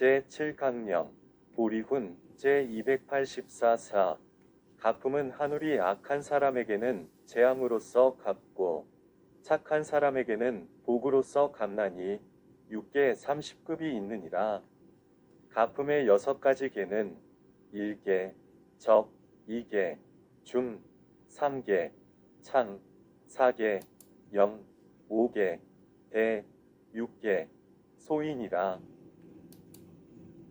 제7강령 보리훈 제284사 가품은 하늘이 악한 사람에게는 재앙으로서 갚고 착한 사람에게는 복으로서 갚나니 6개 30급이 있느니라. 가품의 여섯 가지 개는 1개, 적, 2개, 중, 3개, 창, 4개, 영, 5개, 대, 6개, 소인이라.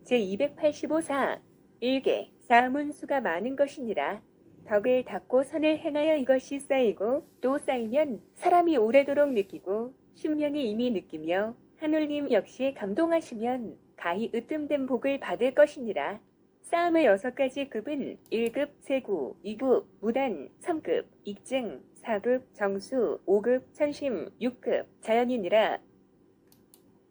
제285사 일개 쌓음은 수가 많은 것이니라. 덕을 닦고 선을 행하여 이것이 쌓이고 또 쌓이면 사람이 오래도록 느끼고 신명이 이미 느끼며 하늘님 역시 감동하시면 가히 으뜸된 복을 받을 것이니라. 쌓음의 여섯 가지 급은 1급 세구, 2급 무단, 3급 익증, 4급 정수, 5급 천심, 6급 자연이니라.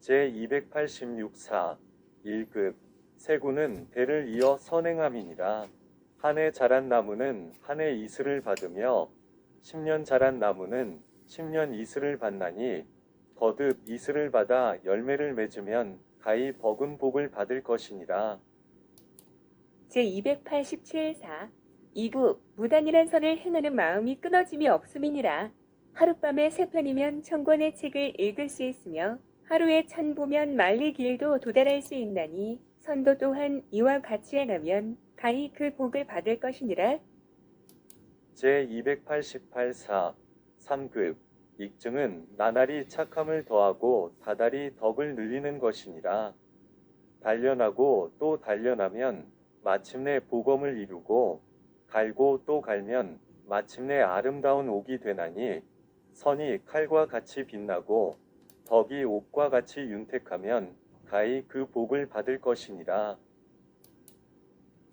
제286사 1급 세구는 대를 이어 선행함이니라. 한 해 자란 나무는 한 해 이슬을 받으며 10년 자란 나무는 10년 이슬을 받나니 거듭 이슬을 받아 열매를 맺으면 가히 버금 복을 받을 것이니라. 제287사 이국 무단이란 선을 행하는 마음이 끊어짐이 없음이니라 하룻밤에 세 편이면 천권의 책을 읽을 수 있으며 하루에 천 보면 만리 길도 도달할 수 있나니 선도 또한 이와 같이 행하면 가히 그 복을 받을 것이니라 제288사 3급 익증은 나날이 착함을 더하고 다달이 덕을 늘리는 것이니라. 단련하고 또 단련하면 마침내 복음을 이루고 갈고 또 갈면 마침내 아름다운 옥이 되나니 선이 칼과 같이 빛나고 덕이 옥과 같이 윤택하면 가히 그 복을 받을 것이니라.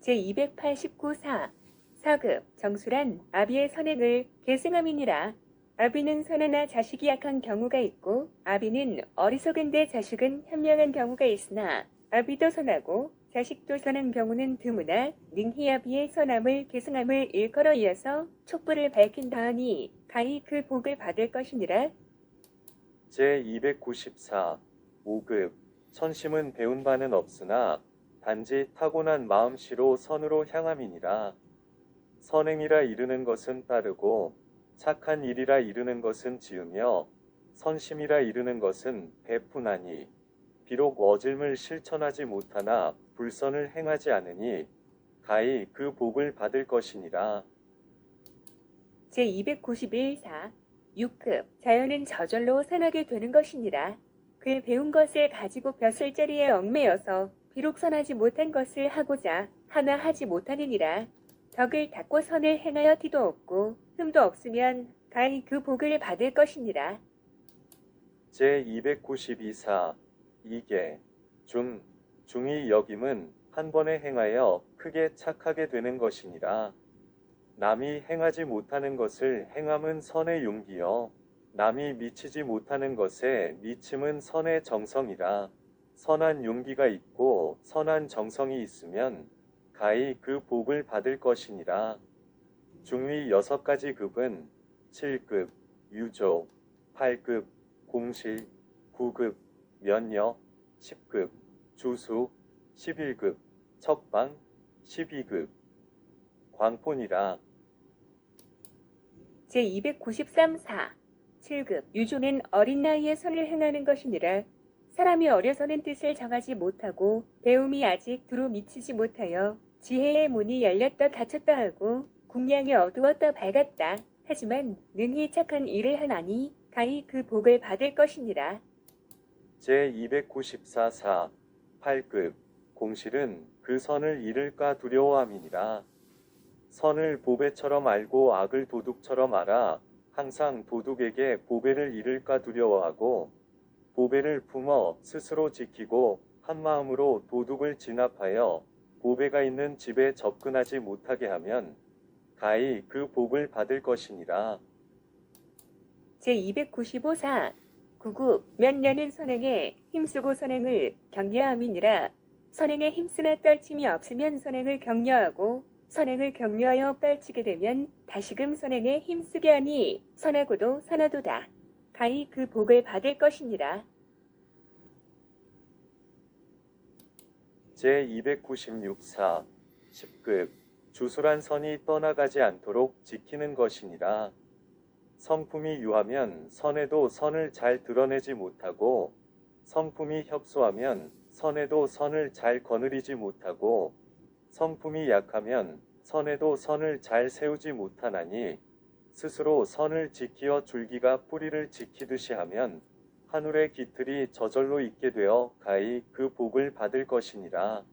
제289사 사급 정수란 아비의 선행을 계승함이니라. 아비는 선하나 자식이 약한 경우가 있고 아비는 어리석은데 자식은 현명한 경우가 있으나 아비도 선하고 자식도 선한 경우는 드무나 능히 아비의 선함을 계승함을 일컬어 이어서 촛불을 밝힌다 하니 가히 그 복을 받을 것이니라. 제294 5급 선심은 배운 바는 없으나 단지 타고난 마음씨로 선으로 향함이니라. 선행이라 이르는 것은 따르고 착한 일이라 이르는 것은 지으며 선심이라 이르는 것은 베푸나니 비록 어질물 실천하지 못하나 불선을 행하지 않으니 가히 그 복을 받을 것이니라. 제291사 6급 자연은 저절로 선하게 되는 것이니라. 그 배운 것을 가지고 벼슬 자리에 얽매여서 비록 선하지 못한 것을 하고자 하나 하지 못하느니라. 덕을 닦고 선을 행하여 티도 없고 흠도 없으면 가히 그 복을 받을 것이니라. 제 292사 2개 중 중이 여김은 한 번에 행하여 크게 착하게 되는 것이니라. 남이 행하지 못하는 것을 행함은 선의 용기여 남이 미치지 못하는 것에 미침은 선의 정성이라. 선한 용기가 있고 선한 정성이 있으면 가히 그 복을 받을 것이니라. 중위 여섯 가지 급은 7급, 유조, 8급, 공실, 9급, 면녀, 10급, 주수, 11급, 척방, 12급, 광폰이라. 제293사 7급 유조는 어린 나이에 선을 행하는 것이니라. 사람이 어려서는 뜻을 정하지 못하고 배움이 아직 두루 미치지 못하여 지혜의 문이 열렸다 닫혔다 하고 궁양이 어두웠다 밝았다. 하지만 능히 착한 일을 하나니 가히 그 복을 받을 것이니라. 제294사 8급 공실은 그 선을 잃을까 두려워함이니라. 선을 보배처럼 알고 악을 도둑처럼 알아 항상 도둑에게 보배를 잃을까 두려워하고 보배를 품어 스스로 지키고 한 마음으로 도둑을 진압하여 보배가 있는 집에 접근하지 못하게 하면 가히 그 복을 받을 것이니라. 제295사 구구 면녀는 선행에 힘쓰고 선행을 격려함이니라 선행에 힘쓰나 떨침이 없으면 선행을 격려하고 선행을 격려하여 떨치게 되면 다시금 선행에 힘쓰게 하니 선하고도 선하도다. 가히 그 복을 받을 것이니라. 제296사 10급 주술한 선이 떠나가지 않도록 지키는 것이니라. 성품이 유하면 선에도 선을 잘 드러내지 못하고 성품이 협소하면 선에도 선을 잘 거느리지 못하고 성품이 약하면 선에도 선을 잘 세우지 못하나니 스스로 선을 지키어 줄기가 뿌리를 지키듯이 하면 하늘의 깃들이 저절로 있게 되어 가히 그 복을 받을 것이니라.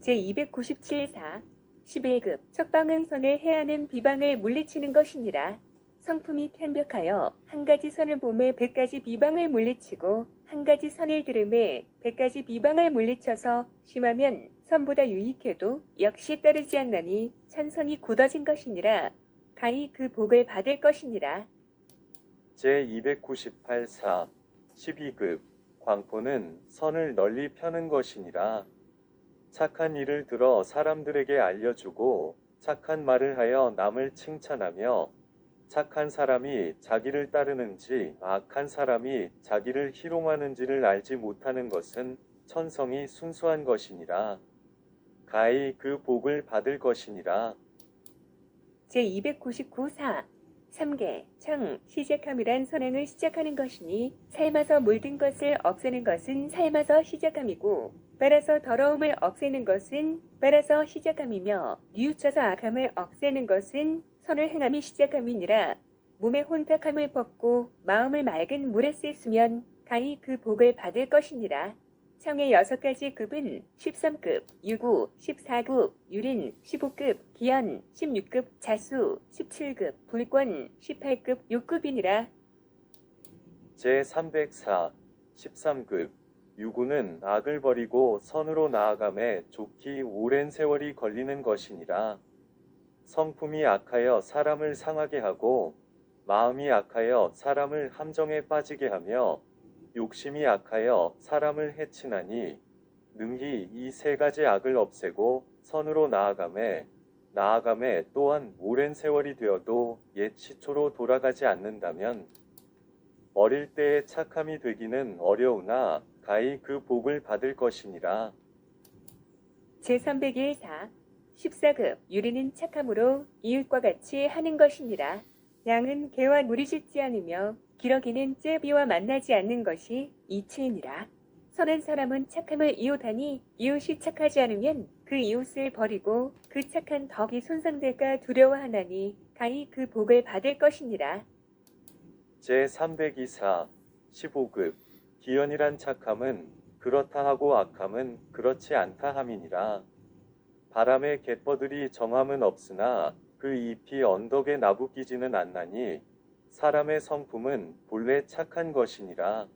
제297사 11급 첫방은 선을 해하는 비방을 물리치는 것이니라. 성품이 편벽하여 한 가지 선을 봄에 백 가지 비방을 물리치고 한 가지 선을 들음에 백 가지 비방을 물리쳐서 심하면 선보다 유익해도 역시 따르지 않나니 천성이 굳어진 것이니라. 가히 그 복을 받을 것이니라. 제298사 12급 광포는 선을 널리 펴는 것이니라. 착한 일을 들어 사람들에게 알려주고 착한 말을 하여 남을 칭찬하며 착한 사람이 자기를 따르는지 악한 사람이 자기를 희롱하는지를 알지 못하는 것은 천성이 순수한 것이니라. 가히 그 복을 받을 것이니라. 제299사 3개 청 시작함이란 선행을 시작하는 것이니 삶아서 물든 것을 없애는 것은 삶아서 시작함이고 빨아서 더러움을 없애는 것은 빨아서 시작함이며 뉘우쳐서 악함을 없애는 것은 선을 행함이 시작함이니라 몸의 혼탁함을 벗고 마음을 맑은 물에 씻으면 가히 그 복을 받을 것이니라 청의 여섯 가지 급은 13급, 유구, 14급, 유린, 15급, 기연, 16급, 자수, 17급, 불권, 18급, 6급이니라. 제304 13급 유구는 악을 버리고 선으로 나아감에 좋기 오랜 세월이 걸리는 것이니라. 성품이 악하여 사람을 상하게 하고 마음이 악하여 사람을 함정에 빠지게 하며 욕심이 악하여 사람을 해치나니 능히 이 세 가지 악을 없애고 선으로 나아감에 나아감에 또한 오랜 세월이 되어도 옛 시초로 돌아가지 않는다면 어릴 때의 착함이 되기는 어려우나 가히 그 복을 받을 것이니라. 제301사 14급 유리는 착함으로 이웃과 같이 하는 것이니라. 양은 개와 물이 짖지 않으며 기러기는 째비와 만나지 않는 것이 이치이니라. 선한 사람은 착함을 이웃하니 이웃이 착하지 않으면 그 이웃을 버리고 그 착한 덕이 손상될까 두려워하나니 가히 그 복을 받을 것이니라. 제 302사 15급 기연이란 착함은 그렇다 하고 악함은 그렇지 않다 함이니라. 바람의 갯벌들이 정함은 없으나 그 잎이 언덕에 나부끼지는 않나니 사람의 성품은 본래 착한 것이니라.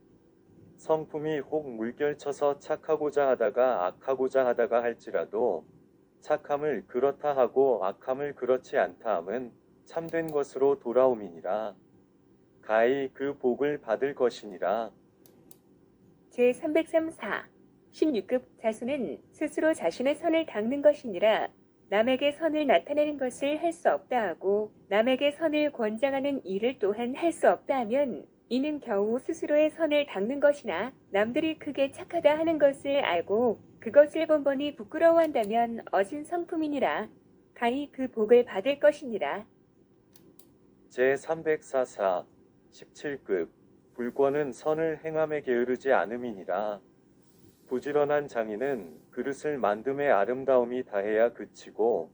성품이 혹 물결쳐서 착하고자 하다가 악하고자 하다가 할지라도 착함을 그렇다 하고 악함을 그렇지 않다 함은 참된 것으로 돌아옴이니라. 가히 그 복을 받을 것이니라. 제303사 16급 자수는 스스로 자신의 선을 닦는 것이니라 남에게 선을 나타내는 것을 할 수 없다 하고 남에게 선을 권장하는 일을 또한 할 수 없다 하면 이는 겨우 스스로의 선을 닦는 것이나 남들이 크게 착하다 하는 것을 알고 그것을 번번이 부끄러워한다면 어진 성품이니라. 가히 그 복을 받을 것이니라. 제304사 17급. 불권은 선을 행함에 게으르지 않음이니라. 부지런한 장인은 그릇을 만듦의 아름다움이 다해야 그치고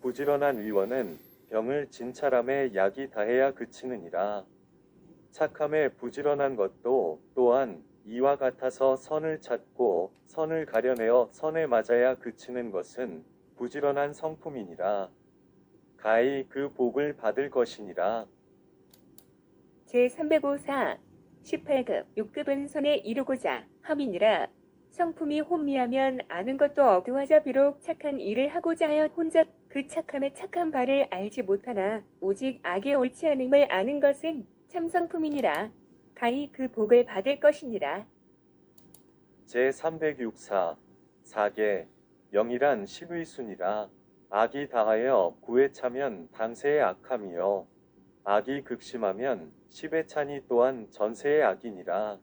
부지런한 위원은 병을 진찰함에 약이 다해야 그치느니라. 착함에 부지런한 것도 또한 이와 같아서 선을 찾고 선을 가려내어 선에 맞아야 그치는 것은 부지런한 성품이니라. 가히 그 복을 받을 것이니라. 제305사 18급 6급은 선에 이루고자 함이니라 성품이 혼미하면 아는 것도 어두워져 비록 착한 일을 하고자 하여 혼자 그 착함의 착한 바를 알지 못하나 오직 악의 옳지 않음을 아는 것은 참성품이니라. 가히 그 복을 받을 것이니라. 제304 사계 영이란 십의순이라 악이 다하여 구에 차면 당세의 악함이요. 악이 극심하면 십에 차니 또한 전세의 악이니라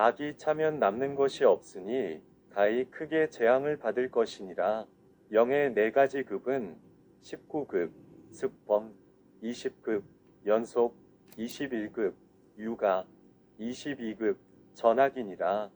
악이 차면 남는 것이 없으니 가히 크게 재앙을 받을 것이니라. 영의 네 가지 급은 19급, 습범, 20급, 연속, 21급, 유가, 22급, 전학이니라.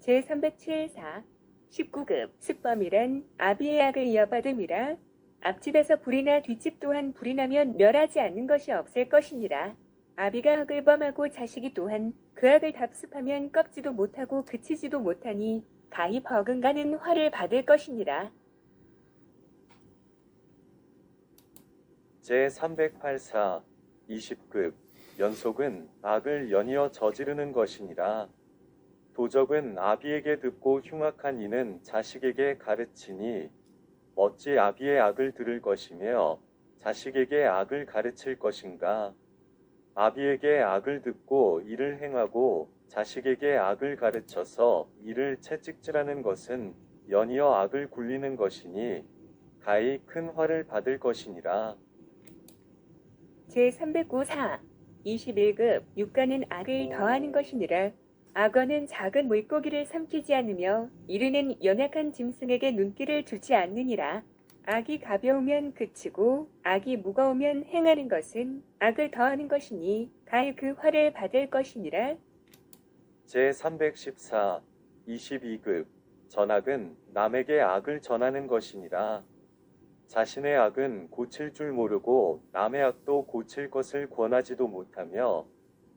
제307사 19급 습범이란 아비의 악을 이어받음이라 앞집에서 불이 나 뒷집 또한 불이 나면 멸하지 않는 것이 없을 것이니라 아비가 악을 범하고 자식이 또한 그 악을 답습하면 꺾지도 못하고 그치지도 못하니 가히 버금가는 화를 받을 것이니라 제308사 20급 연속은 악을 연이어 저지르는 것이니라. 도적은 아비에게 듣고 흉악한 이는 자식에게 가르치니 어찌 아비의 악을 들을 것이며 자식에게 악을 가르칠 것인가? 아비에게 악을 듣고 이를 행하고 자식에게 악을 가르쳐서 이를 채찍질하는 것은 연이어 악을 굴리는 것이니 가히 큰 화를 받을 것이니라. 제309사 21급 육가는 악을 더하는 것이니라 악어는 작은 물고기를 삼키지 않으며 이르는 연약한 짐승에게 눈길을 주지 않느니라 악이 가벼우면 그치고 악이 무거우면 행하는 것은 악을 더하는 것이니 가히 그 화를 받을 것이니라 제314 22급 전악은 남에게 악을 전하는 것이니라. 자신의 악은 고칠 줄 모르고 남의 악도 고칠 것을 권하지도 못하며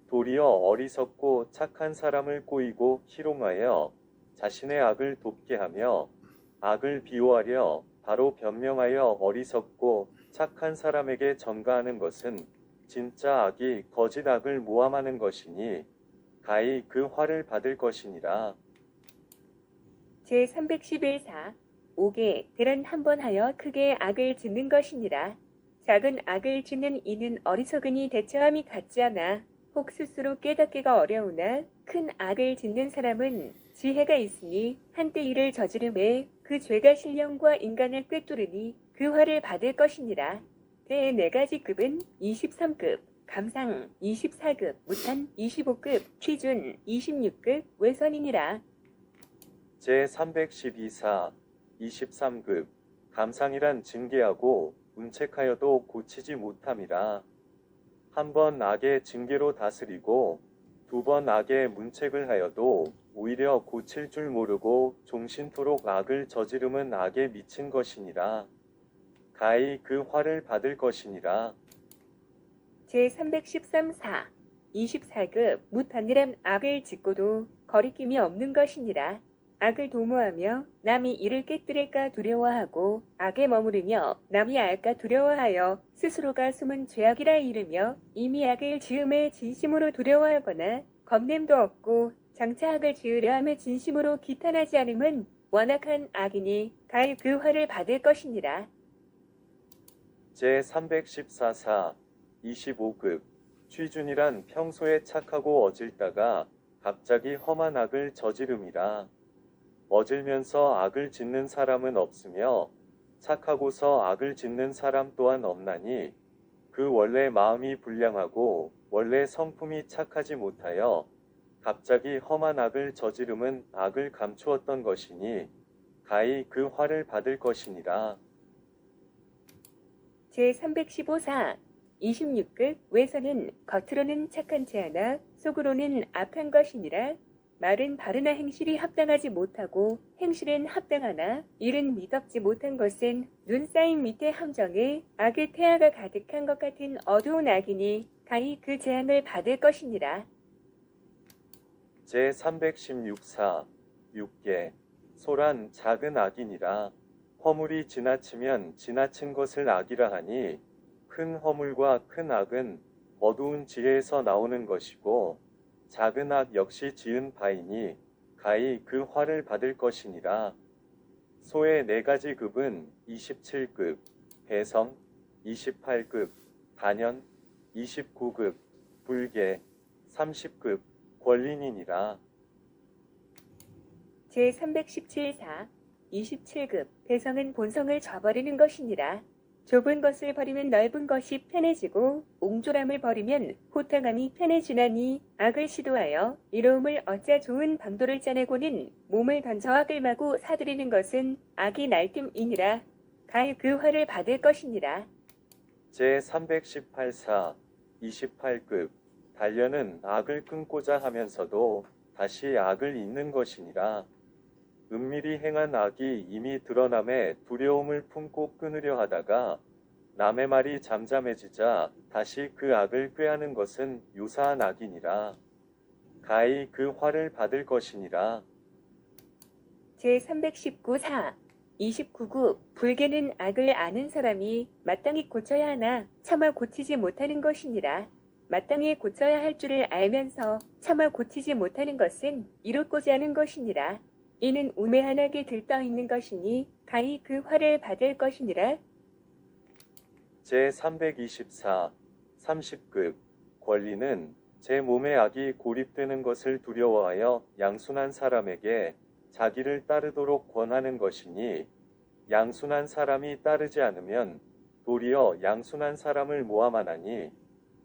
도리어 어리석고 착한 사람을 꼬이고 희롱하여 자신의 악을 돕게 하며 악을 비호하려 바로 변명하여 어리석고 착한 사람에게 전가하는 것은 진짜 악이 거짓 악을 모함하는 것이니 가히 그 화를 받을 것이니라. 제311사 옥에 들은 한번 하여 크게 악을 짓는 것이니라 작은 악을 짓는 이는 어리석으니 대처함이 같지 않아 혹 스스로 깨닫기가 어려우나 큰 악을 짓는 사람은 지혜가 있으니 한때 일을 저지름에 그 죄가 신령과 인간을 꿰뚫으니 그 화를 받을 것이니라 때의 네 가지 급은 23급 감상 24급 무탄 25급 취준 26급 외선이니라 제312사 23급 감상이란 징계하고 운책하여도 고치지 못함이라. 한 번 악의 징계로 다스리고 두 번 악의 문책을 하여도 오히려 고칠 줄 모르고 종신토록 악을 저지름은 악에 미친 것이니라. 가히 그 화를 받을 것이니라. 제313사 24급 무탄이란 악을 짓고도 거리낌이 없는 것이니라 악을 도모하며 남이 이를 깨뜨릴까 두려워하고 악에 머무르며 남이 알까 두려워하여 스스로가 숨은 죄악이라 이르며 이미 악을 지음에 진심으로 두려워하거나 겁냄도 없고 장차 악을 지으려 함에 진심으로 기탄하지 않음은 완악한 악이니 가히 그 화를 받을 것이니라 제314사 25급 취준이란 평소에 착하고 어질다가 갑자기 험한 악을 저지름이라. 어질면서 악을 짓는 사람은 없으며 착하고서 악을 짓는 사람 또한 없나니 그 원래 마음이 불량하고 원래 성품이 착하지 못하여 갑자기 험한 악을 저지름은 악을 감추었던 것이니 가히 그 화를 받을 것이니라. 제315사 26급 외서는 겉으로는 착한 체 하나 속으로는 악한 것이니라 말은 바르나 행실이 합당하지 못하고 행실은 합당하나 일은 미덥지 못한 것은 눈 쌓인 밑에 함정에 악의 태아가 가득한 것 같은 어두운 악이니 가히 그 재앙을 받을 것이니라 제316사 6개 소란 작은 악이니라 허물이 지나치면 지나친 것을 악이라 하니 큰 허물과 큰 악은 어두운 지혜에서 나오는 것이고 작은 악 역시 지은 바이니 가히 그 화를 받을 것이니라. 소의 네 가지 급은 27급 배성 28급 단연 29급 불계 30급 권린이니라. 제317사 27급 대성은 본성을 저버리는 것이니라. 좁은 것을 버리면 넓은 것이 편해지고 옹졸함을 버리면 호탕함이 편해지나니 악을 시도하여 이로움을 얻자 좋은 방도를 짜내고는 몸을 던져 악을 마고 사들이는 것은 악이 날뜸이니라. 가히 그 화를 받을 것이니라. 제318사 28급 단련은 악을 끊고자 하면서도 다시 악을 잇는 것이니라. 은밀히 행한 악이 이미 드러남에 두려움을 품고 끊으려 하다가 남의 말이 잠잠해지자 다시 그 악을 꾀하는 것은 유사한 악이니라. 가히 그 화를 받을 것이니라. 제319사 29구 불개는 악을 아는 사람이 마땅히 고쳐야 하나 차마 고치지 못하는 것이니라. 마땅히 고쳐야 할 줄을 알면서 차마 고치지 못하는 것은 이롭고자 하는 것이니라. 이는 우매한 악에 들떠 있는 것이니 가히 그 화를 받을 것이니라. 제324 30급 권리는 제 몸의 악이 고립되는 것을 두려워하여 양순한 사람에게 자기를 따르도록 권하는 것이니 양순한 사람이 따르지 않으면 도리어 양순한 사람을 모함하나니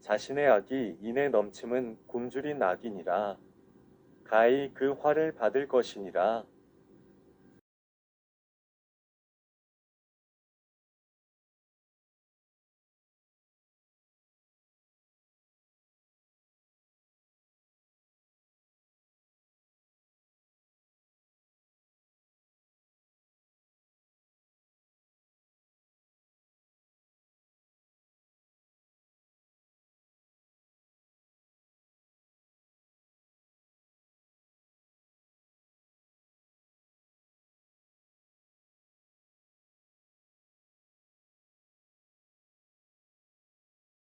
자신의 악이 인에 넘침은 굶주린 악이니라. 가히 그 화를 받을 것이니라